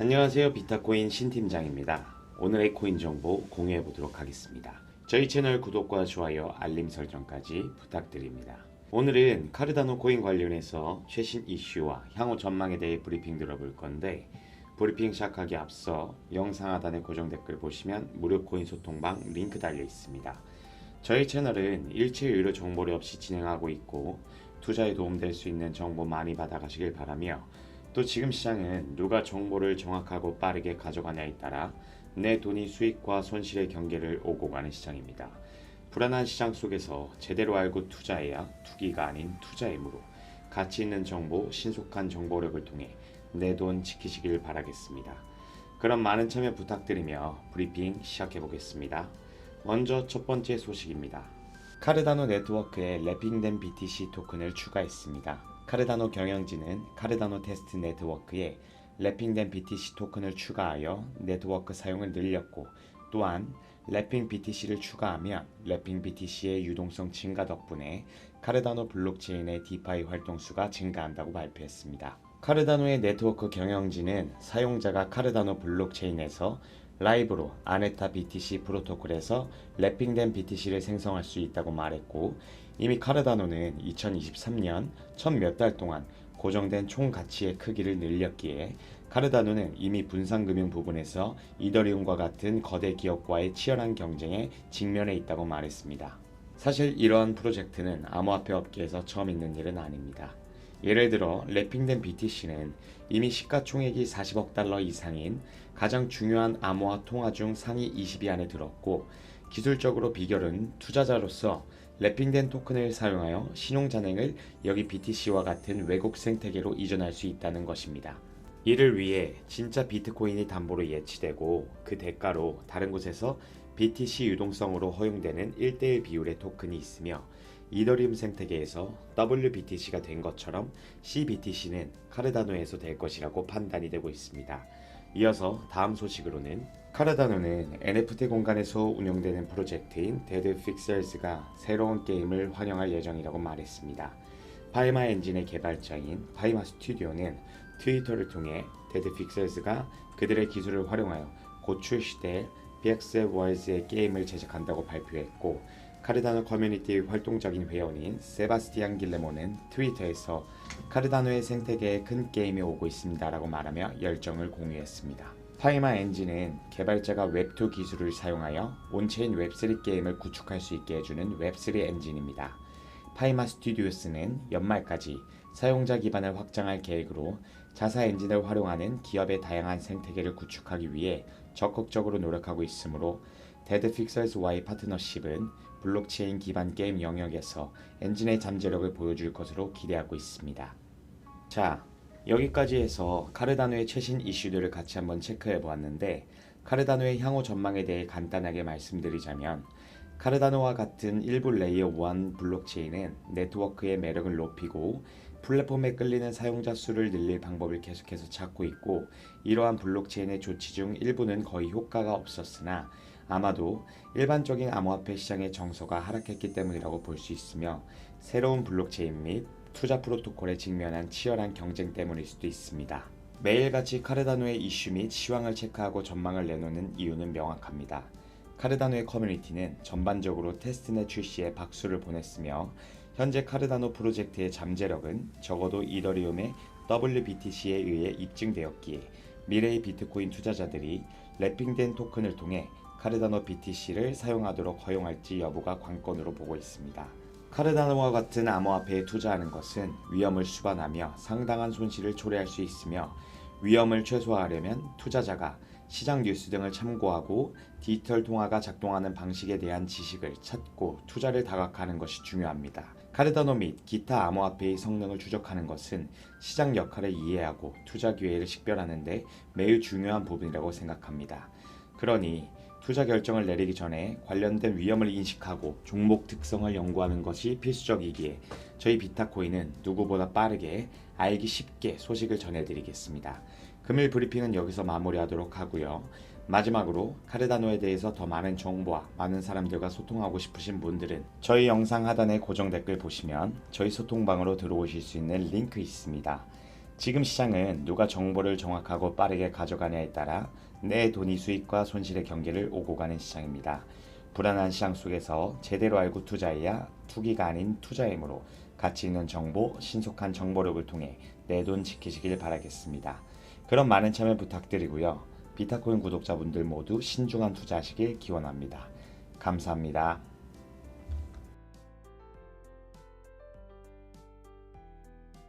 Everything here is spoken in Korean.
안녕하세요. 비타코인 신팀장입니다. 오늘의 코인 정보 공유해 보도록 하겠습니다. 저희 채널 구독과 좋아요, 알림 설정까지 부탁드립니다. 오늘은 카르다노 코인 관련해서 최신 이슈와 향후 전망에 대해 브리핑 들어볼 건데 브리핑 시작하기 앞서 영상 하단에 고정 댓글 보시면 무료 코인 소통방 링크 달려 있습니다. 저희 채널은 일체 유료 정보를 없이 진행하고 있고 투자에 도움될 수 있는 정보 많이 받아가시길 바라며 또 지금 시장은 누가 정보를 정확하고 빠르게 가져가냐에 따라 내 돈이 수익과 손실의 경계를 오고 가는 시장입니다. 불안한 시장 속에서 제대로 알고 투자해야 투기가 아닌 투자이므로 가치 있는 정보, 신속한 정보력을 통해 내 돈 지키시길 바라겠습니다. 그럼 많은 참여 부탁드리며 브리핑 시작해 보겠습니다. 먼저 첫 번째 소식입니다. 카르다노 네트워크에 랩핑된 BTC 토큰을 추가했습니다. 카르다노 경영진은 카르다노 테스트 네트워크에 랩핑된 BTC 토큰을 추가하여 네트워크 사용을 늘렸고 또한 랩핑 BTC를 추가하면 랩핑 BTC의 유동성 증가 덕분에 카르다노 블록체인의 디파이 활동 수가 증가한다고 발표했습니다. 카르다노의 네트워크 경영진은 사용자가 카르다노 블록체인에서 라이브로 아네타 BTC 프로토콜에서 랩핑된 BTC를 생성할 수 있다고 말했고 이미 카르다노는 2023년 첫 몇 달 동안 고정된 총 가치의 크기를 늘렸기에 카르다노는 이미 분산금융 부분에서 이더리움과 같은 거대 기업과의 치열한 경쟁에 직면해 있다고 말했습니다. 사실 이러한 프로젝트는 암호화폐 업계에서 처음 있는 일은 아닙니다. 예를 들어 랩핑된 BTC는 이미 시가총액이 40억 달러 이상인 가장 중요한 암호화 통화 중 상위 20위 안에 들었고 기술적으로 비결은 투자자로서 랩핑된 토큰을 사용하여 신용잔액을 여기 BTC와 같은 외국 생태계로 이전할 수 있다는 것입니다. 이를 위해 진짜 비트코인이 담보로 예치되고 그 대가로 다른 곳에서 BTC 유동성으로 허용되는 1대1 비율의 토큰이 있으며 이더리움 생태계에서 WBTC가 된 것처럼 CBTC는 카르다노에서 될 것이라고 판단이 되고 있습니다. 이어서 다음 소식으로는 카르다노는 NFT 공간에서 운영되는 프로젝트인 데드 픽셀스가 새로운 게임을 환영할 예정이라고 말했습니다. 파이마 엔진의 개발자인 파이마 스튜디오는 트위터를 통해 데드 픽셀스가 그들의 기술을 활용하여 곧 출시될 BX 월즈의 게임을 제작한다고 발표했고 카르다노 커뮤니티의 활동적인 회원인 세바스티안 길레모는 트위터에서 카르다노의 생태계에 큰 게임이 오고 있습니다라고 말하며 열정을 공유했습니다. 파이마 엔진은 개발자가 웹2 기술을 사용하여 온체인 웹3 게임을 구축할 수 있게 해주는 웹3 엔진입니다. 파이마 스튜디오스는 연말까지 사용자 기반을 확장할 계획으로 자사 엔진을 활용하는 기업의 다양한 생태계를 구축하기 위해 적극적으로 노력하고 있으므로 데드 픽셀스와의 파트너십은 블록체인 기반 게임 영역에서 엔진의 잠재력을 보여줄 것으로 기대하고 있습니다. 자, 여기까지 해서 카르다노의 최신 이슈들을 같이 한번 체크해 보았는데 카르다노의 향후 전망에 대해 간단하게 말씀드리자면 카르다노와 같은 일부 레이어 1 블록체인은 네트워크의 매력을 높이고 플랫폼에 끌리는 사용자 수를 늘릴 방법을 계속해서 찾고 있고 이러한 블록체인의 조치 중 일부는 거의 효과가 없었으나 아마도 일반적인 암호화폐 시장의 정서가 하락했기 때문이라고 볼 수 있으며 새로운 블록체인 및 투자 프로토콜에 직면한 치열한 경쟁 때문일 수도 있습니다. 매일같이 카르다노의 이슈 및 시황을 체크하고 전망을 내놓는 이유는 명확합니다. 카르다노의 커뮤니티는 전반적으로 테스트넷 출시에 박수를 보냈으며 현재 카르다노 프로젝트의 잠재력은 적어도 이더리움의 WBTC에 의해 입증되었기에 미래의 비트코인 투자자들이 랩핑된 토큰을 통해 카르다노 BTC를 사용하도록 허용할지 여부가 관건으로 보고 있습니다. 카르다노와 같은 암호화폐에 투자하는 것은 위험을 수반하며 상당한 손실을 초래할 수 있으며 위험을 최소화하려면 투자자가 시장 뉴스 등을 참고하고 디지털 통화가 작동하는 방식에 대한 지식을 찾고 투자를 다각하는 것이 중요합니다. 카르다노 및 기타 암호화폐의 성능을 추적하는 것은 시장 역할을 이해하고 투자 기회를 식별하는 데 매우 중요한 부분이라고 생각합니다. 그러니 투자 결정을 내리기 전에 관련된 위험을 인식하고 종목 특성을 연구하는 것이 필수적이기에 저희 비타코인은 누구보다 빠르게 알기 쉽게 소식을 전해드리겠습니다. 금일 브리핑은 여기서 마무리하도록 하고요. 마지막으로 카르다노에 대해서 더 많은 정보와 많은 사람들과 소통하고 싶으신 분들은 저희 영상 하단에 고정 댓글 보시면 저희 소통방으로 들어오실 수 있는 링크 있습니다. 지금 시장은 누가 정보를 정확하고 빠르게 가져가냐에 따라 내 돈이 수익과 손실의 경계를 오고 가는 시장입니다. 불안한 시장 속에서 제대로 알고 투자해야 투기가 아닌 투자이므로 가치 있는 정보, 신속한 정보력을 통해 내 돈 지키시길 바라겠습니다. 그럼 많은 참여 부탁드리고요. 비타코인 구독자분들 모두 신중한 투자하시길 기원합니다. 감사합니다.